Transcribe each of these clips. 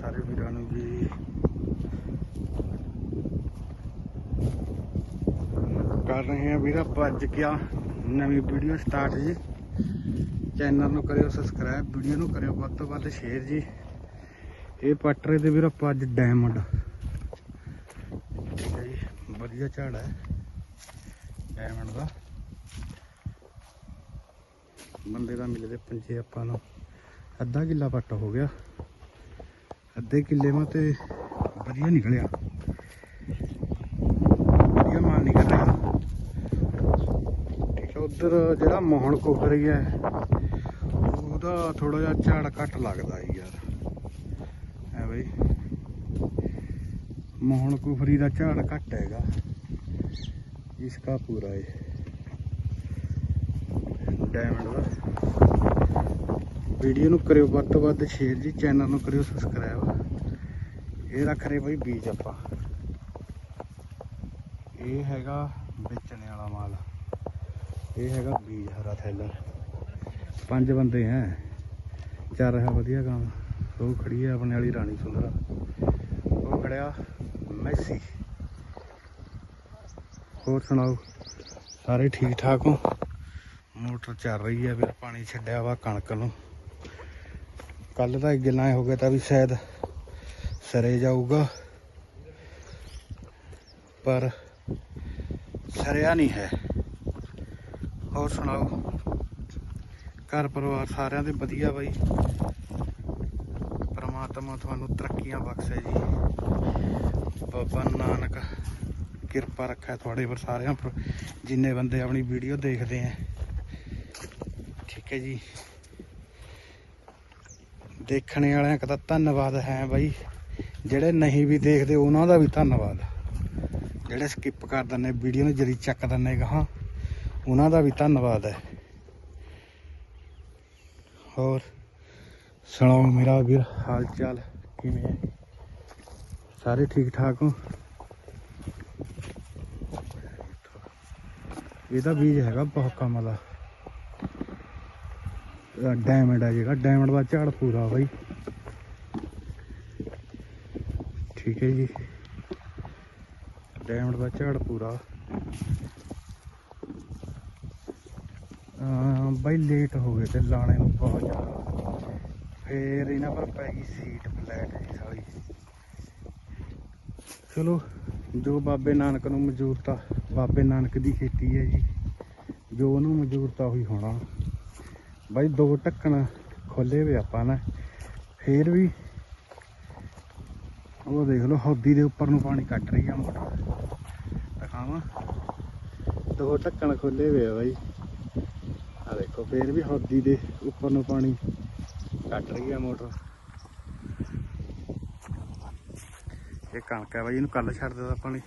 ਸਾਰੇ ਵੀਰਾਂ ਨੂੰ ਜੀ। ਕਰ ਰਹੇ ਹਾਂ ਵੀਰਾ ਭੱਜ ਗਿਆ। ਨਵੀਂ ਵੀਡੀਓ ਸਟਾਰਟ ਜੀ। ਚੈਨਲ ਨੂੰ ਕਰਿਓ ਸਬਸਕ੍ਰਾਈਬ ਵੀਡੀਓ ਨੂੰ ਕਰਿਓ ਵੱਧ ਤੋਂ ਵੱਧ ਸ਼ੇਅਰ ਜੀ। ਇਹ ਪਟਰੇ ਦੇ ਵੀਰਾ ਅੱਜ ਡਾਇਮੰਡ ਠੀਕ ਹੈ ਜੀ, ਵਧੀਆ ਝਾੜ ਹੈ ਡਾਇਮੰਡ ਦਾ। ਬੰਦੇ ਦਾ ਮਿਲਦੇ ਪੰਜੇ ਆਪਾਂ ਨੂੰ। ਅੱਧਾ ਕਿੱਲਾ ਪੱਟ ਹੋ ਗਿਆ। ਅੱਧੇ ਕਿੱਲੇ ਮਾ ਤੇ ਵਧੀਆ ਨਿਕਲਿਆ। ਵਧੀਆ ਮਾਲ ਨਿਕਲ ਰਿਹਾ। ਠੀਕ ਹੈ ਉਧਰ ਜਿਹੜਾ ਮੋਹਣ ਕੋਹਰੀ ਹੈ ਉਹਦਾ ਥੋੜਾ ਜਿਹਾ ਝਾੜ ਘੱਟ ਲੱਗਦਾ ਯਾਰ। ਹੈ ਬਈ ਮੋਹਣ ਕੁਫਰੀ ਦਾ ਝਾੜ ਘੱਟ ਹੈਗਾ। ਇਸ ਦਾ ਪੂਰਾ ਹੈ ਡਾਇਮੰਡ ਦਾ। ਵੀਡੀਓ ਨੂੰ ਕਰਿਓ ਵੱਧ ਤੋਂ ਵੱਧ ਸ਼ੇਅਰ ਜੀ ਚੈਨਲ ਨੂੰ ਕਰਿਓ ਸਬਸਕ੍ਰਾਈਬ ਇਹ ਰੱਖ ਰਹੇ ਬਈ ਬੀਜ ਆਪਾਂ। ਇਹ ਹੈਗਾ ਵੇਚਣ ਵਾਲਾ ਮਾਲ। ਇਹ ਹੈਗਾ ਬੀਜ ਹਰਾ ਥੈਲਰ। ਪੰਜ ਬੰਦੇ ਹੈ। ਚੱਲ ਰਿਹਾ ਵਧੀਆ ਕੰਮ। ਉਹ ਖੜੀ ਹੈ ਆਪਣੇ ਵਾਲੀ ਰਾਣੀ ਸੁੰਦਰਾ। ਉਹ ਖੜਿਆ ਮੈਸੀ। ਹੋਰ ਸੁਣਾਓ? ਸਾਰੇ ਠੀਕ ਠਾਕ ਹੋ? ਮੋਟਰ ਚੱਲ ਰਹੀ ਹੈ, ਫਿਰ ਪਾਣੀ ਛੱਡਿਆ ਵਾ ਕਣਕ ਨੂੰ। ਕੱਲ ਤਾਂ ਗੱਲਾਂ ਹੋ ਗਿਆ ਤਾਂ ਵੀ ਸ਼ਾਇਦ ਸਰੇ ਜਾਊਗਾ। ਪਰ ਸਰਿਆ ਨਹੀਂ ਹੈ। ਹੋਰ ਸੁਣਾਓ? ਘਰ ਪਰਿਵਾਰ ਸਾਰਿਆਂ ਦੇ ਵਧੀਆ ਬਾਈ। ਪ੍ਰਮਾਤਮਾ ਤੁਹਾਨੂੰ ਤਰੱਕੀਆਂ ਬਖਸ਼ੇ ਜੀ। ਬਾਬਾ ਨਾਨਕ ਕਿਰਪਾ ਰੱਖੇ ਤੁਹਾਡੇ ਪਰ ਸਾਰਿਆਂ ਪਰ ਜਿੰਨੇ ਬੰਦੇ ਆਪਣੀ ਵੀਡੀਓ ਦੇਖਦੇ ਆ। ਠੀਕ ਹੈ ਜੀ। ਦੇਖਣ ਵਾਲਿਆਂ ਦਾ ਧੰਨਵਾਦ ਹੈ ਬਾਈ। ਜਿਹੜੇ ਨਹੀਂ ਵੀ ਦੇਖਦੇ, ਉਹਨਾਂ ਦਾ ਵੀ ਧੰਨਵਾਦ। ਜਿਹੜੇ ਸਕਿਪ ਕਰ ਦਿੰਦੇ ਵੀਡੀਓ ਨੂੰ ਜਰੀ ਚੱਕ ਦਿੰਦੇ ਗਾਹਾਂ, ਉਹਨਾਂ ਦਾ ਵੀ ਧੰਨਵਾਦ ਹੈ। ਹੋਰ, ਸੁਣਾਓ ਮੇਰਾ ਵੀਰ ਹਾਲ ਚਾਲ ਕਿਵੇਂ ਹੈ? ਸਾਰੇ ਠੀਕ ਠਾਕ ਹੋ? ਇਹਦਾ ਬੀਜ ਹੈਗਾ ਬਹੁਤ ਕੰਮ ਦਾ। ਡਾਇਮੰਡ ਆ ਜਿਹੜਾ ਡਾਇਮੰਡ ਦਾ ਝਾੜ ਪੂਰਾ ਬਾਈ। ਠੀਕ ਹੈ ਜੀ। ਡਾਇਮੰਡ ਦਾ ਝਾੜ ਪੂਰਾ। ਬਾਈ ਲੇਟ ਹੋ ਗਏ ਤੇ ਲਾਣੇ ਨੂੰ ਬਹੁਤ ਜ਼ਿਆਦਾ। ਫੇਰ ਇਹਨਾਂ ਪਰ ਪੈ ਗਈ ਸੀਟ ਫਲੈਟ ਜੀ ਸਾਲੀ। ਚਲੋ, ਜੋ ਬਾਬੇ ਨਾਨਕ ਨੂੰ ਮਨਜ਼ੂਰਤਾ ਬਾਬੇ ਨਾਨਕ ਦੀ ਖੇਤੀ ਹੈ ਜੀ। ਜੋ ਉਹਨੂੰ ਮਨਜ਼ੂਰਤਾ ਹੋਈ ਹੋਣਾ। ਬਾਈ ਦੋ ਢੱਕਣ ਖੋਲੇ ਵੇ ਆਪਾਂ ਨਾ। ਫੇਰ ਵੀ ਉਹ ਦੇਖ ਲਓ, ਹੌਦੀ ਦੇ ਉੱਪਰ ਨੂੰ ਪਾਣੀ ਕੱਟ ਰਹੀ ਆ ਮੋਟਰ। ਦਿਖਾਵਾਂ। ਦੋ ਢੱਕਣ ਖੋਲੇ ਵੇ ਆ ਬਾਈ। ਆ ਦੇਖੋ, ਫੇਰ ਵੀ ਹੌਦੀ ਦੇ ਉੱਪਰ ਨੂੰ ਪਾਣੀ ਕੱਟ ਰਹੀ ਆ ਮੋਟਰ। ਇਹ ਕਣਕ ਹੈ ਬਾਈ, ਇਹਨੂੰ ਕੱਲ ਛੱਡ ਦਿੱਤਾ ਪਾਣੀ।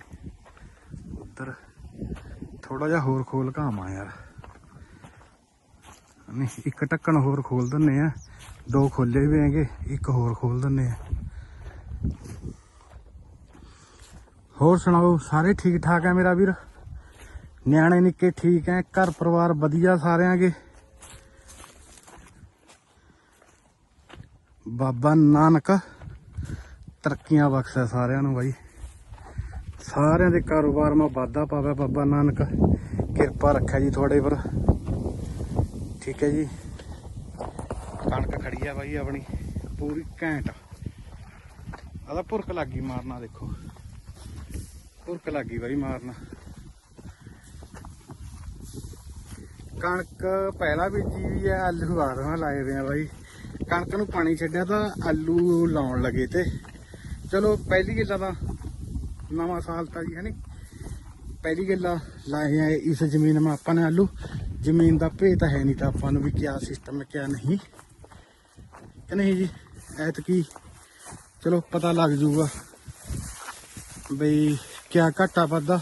ਉੱਧਰ ਥੋੜਾ ਜਿਹਾ ਹੋਰ ਖੋਲ ਘਾਵਾਂ ਯਾਰ। ਨਹੀਂ, ਇੱਕ ਢੱਕਣ ਹੋਰ ਖੋਲ ਦਿੰਨੇ ਆ। ਦੋ ਖੋਲੇ ਵੀ ਹੈਗੇ, ਇੱਕ ਹੋਰ ਖੋਲ ਦਿੰਨੇ ਆ। ਹੋਰ ਸੁਣਾਓ, ਸਾਰੇ ਠੀਕ ਠਾਕ ਹੈ ਮੇਰਾ ਵੀਰ? ਨਿਆਣੇ ਨਿੱਕੇ ਠੀਕ ਹੈ ਘਰ ਪਰਿਵਾਰ ਵਧੀਆ ਸਾਰਿਆਂਗੇ ਬਾਬਾ ਨਾਨਕ, ਤਰੱਕੀਆਂ ਬਖਸ਼ੇ ਸਾਰਿਆਂ ਨੂੰ ਬਾਈ। ਸਾਰਿਆਂ ਦੇ ਕਾਰੋਬਾਰ ਮਾ ਵਾਧਾ ਪਾਵੇ ਬਾਬਾ ਨਾਨਕ। ਕਿਰਪਾ ਰੱਖਿਆ ਜੀ ਤੁਹਾਡੇ ਪਰ। ਠੀਕ ਹੈ ਜੀ। ਕਣਕ ਖੜੀ ਆ ਬਾਈ ਆਪਣੀ, ਪੂਰੀ ਘੈਂਟ। ਆਦਾ ਭੁਰਕ ਲੱਗੀ ਮਾਰਨਾ ਦੇਖੋ। ਭੁਰਕ ਲੱਗੀ ਬਾਈ ਮਾਰਨਾ। ਕਣਕ ਪਹਿਲਾਂ ਬੀਜੀ ਵੀ ਹੈ ਆਲੂ ਆੜਵਾ ਲਾਏ ਵੇ ਆ ਬਾਈ। ਕਣਕ ਨੂੰ ਪਾਣੀ ਛੱਡਿਆ ਤਾਂ ਆਲੂ ਲਾਉਣ ਲੱਗੇ ਤੇ। ਚਲੋ ਪਹਿਲੀ ਗੱਲ ਤਾਂ ਨਵਾਂ ਸਾਲ ਤਾਂ ਜੀ, ਹੈ ਨੀ? ਪਹਿਲੀ ਗੱਲ ਲਾਏ ਆ ਇਸ ਜ਼ਮੀਨ 'ਮਾ ਆਪਾਂ ਨੇ ਆਲੂ। ਜ਼ਮੀਨ ਦਾ ਭੇਤ ਹੈ ਨਹੀਂ ਤਾਂ ਆਪਾਂ ਨੂੰ ਵੀ ਕਿਆ ਸਿਸਟਮ ਹੈ, ਕਿਆ ਨਹੀਂ। ਕਿ ਨਹੀਂ ਜੀ, ਐਤਕੀ ਚਲੋ ਪਤਾ ਲੱਗ ਜੂਗਾ ਬਈ ਕਿਆ ਘਾਟਾ ਵੱਧਦਾ।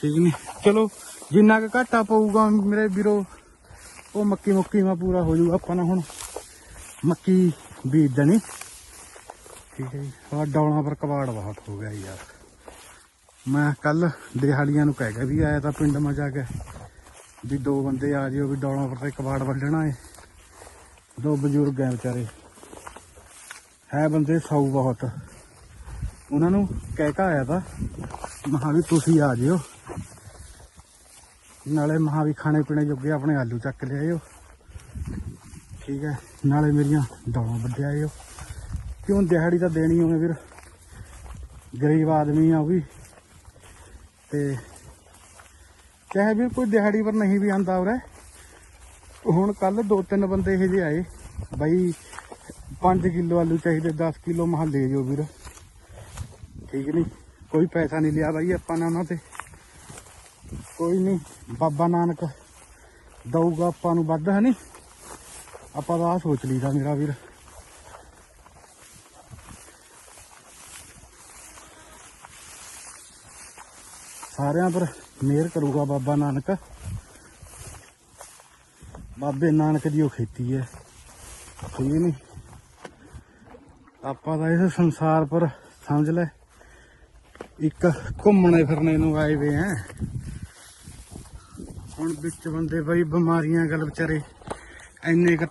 ਠੀਕ ਨਹੀਂ। ਚਲੋ, ਜਿੰਨਾ ਕੁ ਘਾਟਾ ਪਊਗਾ ਮੇਰੇ ਵੀਰੋ, ਉਹ ਮੱਕੀ ਮੁੱਕੀ ਮਾ ਪੂਰਾ ਹੋ ਜਾਊਗਾ ਆਪਾਂ ਨੇ ਹੁਣ। ਮੱਕੀ ਬੀਜ ਦੇਣੀ। ਠੀਕ ਹੈ ਜੀ। ਆ ਡੌਲਾਂ ਪਰ ਕਬਾੜ ਬਹੁਤ ਹੋ ਗਿਆ ਯਾਰ। ਮੈਂ ਕੱਲ ਦਿਹਾੜੀਆਂ ਨੂੰ ਕਹਿ ਗਿਆ ਵੀ ਆਇਆ ਤਾਂ ਪਿੰਡ ਮਾ ਜਾ ਕੇ। ਵੀ ਦੋ ਬੰਦੇ ਆ ਜਿਓ ਵੀ ਡੌਲਾਂ ਪਰ ਤੇ ਕਬਾੜ ਵੱਢਣਾ ਏ। ਦੋ ਬਜ਼ੁਰਗ ਐ ਵਿਚਾਰੇ। ਹੈ ਬੰਦੇ ਸੌ ਬਹੁਤ। ਉਹਨਾਂ ਨੂੰ ਕਹਿ ਕੇ ਆਇਆ ਤਾਂ, ਮਹਾ ਵੀ ਤੁਸੀਂ ਆ ਜਿਓ। ਨਾਲੇ ਮਹਾ ਵੀ ਖਾਣੇ ਪੀਣੇ ਜੋਗੇ ਆਪਣੇ ਆਲੂ ਚੱਕ ਲਿਆਇਓ ਠੀਕ ਹੈ, ਨਾਲੇ ਮੇਰੀਆਂ ਦਾਲਾਂ ਵੱਢ ਆਇਓ ਕਿਉਂ ਦਿਹਾੜੀ ਤਾਂ ਦੇਣੀ ਹੋਵੇ ਵੀਰ ਗਰੀਬ ਆਦਮੀ ਆ ਉਹ ਵੀ। ਤੇ ਚਾਹੇ ਵੀ ਕੋਈ ਦਿਹਾੜੀ ਪਰ ਨਹੀਂ ਵੀ ਆਂਦਾ ਉਰੇ। ਹੁਣ ਕੱਲ ਦੋ ਤਿੰਨ ਬੰਦੇ ਇਹ ਜਿਹੇ ਆਏ, ਬਾਈ 5 ਕਿਲੋ ਆਲੂ ਚਾਹੀਦੇ 10 ਕਿਲੋ ਮਹਾਂ ਲੈ ਜਾਓ ਵੀਰ। ਠੀਕ ਨਹੀਂ ਕੋਈ ਪੈਸਾ ਨਹੀਂ ਲਿਆ ਬਾਈ ਆਪਾਂ ਨੇ ਉਹਨਾਂ ਤੇ। ਕੋਈ ਨਹੀਂ ਬਾਬਾ ਨਾਨਕ ਦਊਗਾ ਆਪਾਂ ਨੂੰ ਵੱਧ ਹੈ ਨਹੀਂ ਆਪਾਂ ਤਾਂ ਆਹ ਸੋਚ ਲਈਦਾ ਮੇਰਾ ਵੀਰ। ਸਾਰਿਆਂ ਪਰ ਮਿਹਰ ਕਰੂਗਾ ਬਾਬਾ ਨਾਨਕ। ਬਾਬੇ ਨਾਨਕ ਦੀ ਉਹ ਖੇਤੀ ਹੈ। ਠੀਕ ਨਹੀਂ। ਆਪਾਂ ਤਾਂ ਇਸ ਸੰਸਾਰ ਪਰ ਸਮਝ ਲੈ, ਇੱਕ ਘੁੰਮਣੇ ਫਿਰਨੇ ਨੂੰ ਆਏ ਵੇ ਆ ਹੁਣ ਵਿੱਚ ਬੰਦੇ ਬਈ ਬਿਮਾਰੀਆਂ ਗੱਲ ਵਿਚਾਰੇ, ਇੰਨੇ ਕੁ